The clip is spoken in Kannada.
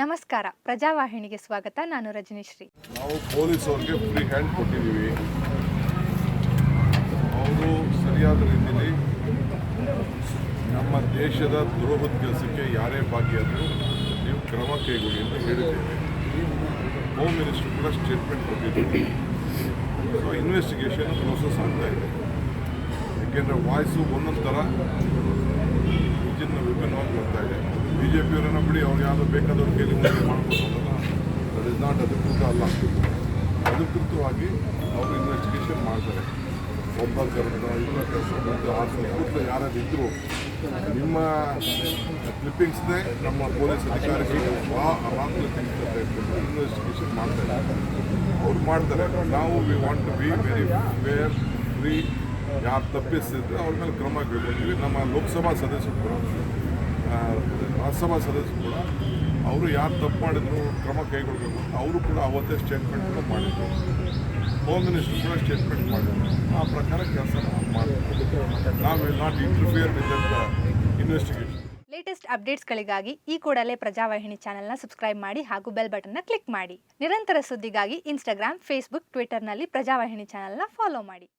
ನಮಸ್ಕಾರ. ಪ್ರಜಾವಾಹಿನಿಗೆ ಸ್ವಾಗತ. ನಾನು ರಜನಿಶ್ರೀ. ನಾವು ಪೊಲೀಸ್ ಅವ್ರಿಗೆ ಫ್ರೀ ಹ್ಯಾಂಡ್ ಕೊಟ್ಟಿದ್ದೀವಿ. ಅವರು ಸರಿಯಾದ ರೀತಿಯಲ್ಲಿ ನಮ್ಮ ದೇಶದ ದ್ರೋಹದ ಕೆಲಸಕ್ಕೆ ಯಾರೇ ಭಾಗಿಯಾದರೂ ನೀವು ಕ್ರಮ ಕೈಗೊಳ್ಳಿ ಅಂತ ಹೇಳಿದ್ದೇವೆ. ಹೋಮ್ ಮಿನಿಸ್ಟರ್ ಕೂಡ ಸ್ಟೇಟ್ಮೆಂಟ್ ಕೊಟ್ಟಿದ್ದೀವಿ ಸೊ ಇನ್ವೆಸ್ಟಿಗೇಷನ್ ಪ್ರೋಸೆಸ್ ಆಗ್ತಾ ಇದೆ. ಯಾಕೆಂದರೆ ವಾಯ್ಸು ಒಂದೊಂದು ಥರ ವಿಭಿನ್ನ ವಿಭಿನ್ನವಾಗಿ ಬರ್ತಾ ಇದೆ ಬಿ ಜೆ ಪಿಯವರನ್ನ ಬಿಡಿ, ಅವ್ರು ಯಾವುದೋ ಬೇಕಾದವ್ರ ಮುಂದೆ ಮಾಡ್ಬೋದು ದಟ್ ಇಸ್ ನಾಟ್ ಅಧಿಕೃತ ಅಲ್ಲ. ಅಧಿಕೃತವಾಗಿ ಅವರು ಇನ್ವೆಸ್ಟಿಗೇಷನ್ ಮಾಡ್ತಾರೆ. ಒಬ್ಬ ಕರ್ನಾಟಕ ಇಲ್ಲ ಕೆಲಸ ಬಂದು ಆ ಸುತ್ತಮುತ್ತ ಯಾರಾದ್ರು ನಿಮ್ಮ ಕ್ಲಿಪ್ಪಿಂಗ್ಸ್ನೇ ನಮ್ಮ ಪೊಲೀಸ್ ಅಧಿಕಾರಿಗಳು ಆ ರಾ ಕ್ಲಿಪ್ಪಿಂಗ್ಸ್ ಇನ್ವೆಸ್ಟಿಗೇಷನ್ ಮಾಡ್ತಾರೆ ಅವ್ರು ಮಾಡ್ತಾರೆ. ನಾವು we want to be very where free ಯಾರು ತಪ್ಪಿಸಿದ್ರೆ ಅವ್ರ ಮೇಲೆ ಕ್ರಮ ಕೈಗೊಳ್ತೀವಿ ನಮ್ಮ ಲೋಕಸಭಾ ಸದಸ್ಯರು ರಾಜ್ಯಸಭಾ ಸದಸ್ಯರು ಕೂಡ ಅವರು ಯಾರು ತಪ್ಪು ಮಾಡಿದ್ರು, ಕ್ರಮ ಕೈಗೊಳ್ಳಬೇಕು. ಅವರು ಕೂಡ ಅವತ್ತೇ ಸ್ಟೇಟ್ಮೆಂಟ್ ಕೂಡ ಮಾಡಿದ್ರು. ಹೋಮ್ ಮಿನಿಸ್ಟರ್ ಕೂಡ ಸ್ಟೇಟ್ಮೆಂಟ್ ಮಾಡಿದ್ರು. ಆ ಪ್ರಕಾರ ಕೆಲಸ ನಾವು ನಾವು not interfere with investigation latest ಅಪ್ಡೇಟ್ಸ್ಗಳಿಗಾಗಿ ಈ ಕೂಡಲೇ ಪ್ರಜಾವಾಹಿನಿ ಚಾನೆಲ್ನ ಸಬ್ಸ್ಕ್ರೈಬ್ ಮಾಡಿ ಹಾಗೂ ಬೆಲ್ ಬಟನ್ನ ಕ್ಲಿಕ್ ಮಾಡಿ. ನಿರಂತರ ಸುದ್ದಿಗಾಗಿ ಇನ್ಸ್ಟಾಗ್ರಾಮ್ ಫೇಸ್ಬುಕ್ ಟ್ವಿಟರ್ನಲ್ಲಿ ಪ್ರಜಾವಾಹಿನಿ ಚಾನೆಲ್ನ ಫಾಲೋ ಮಾಡಿ.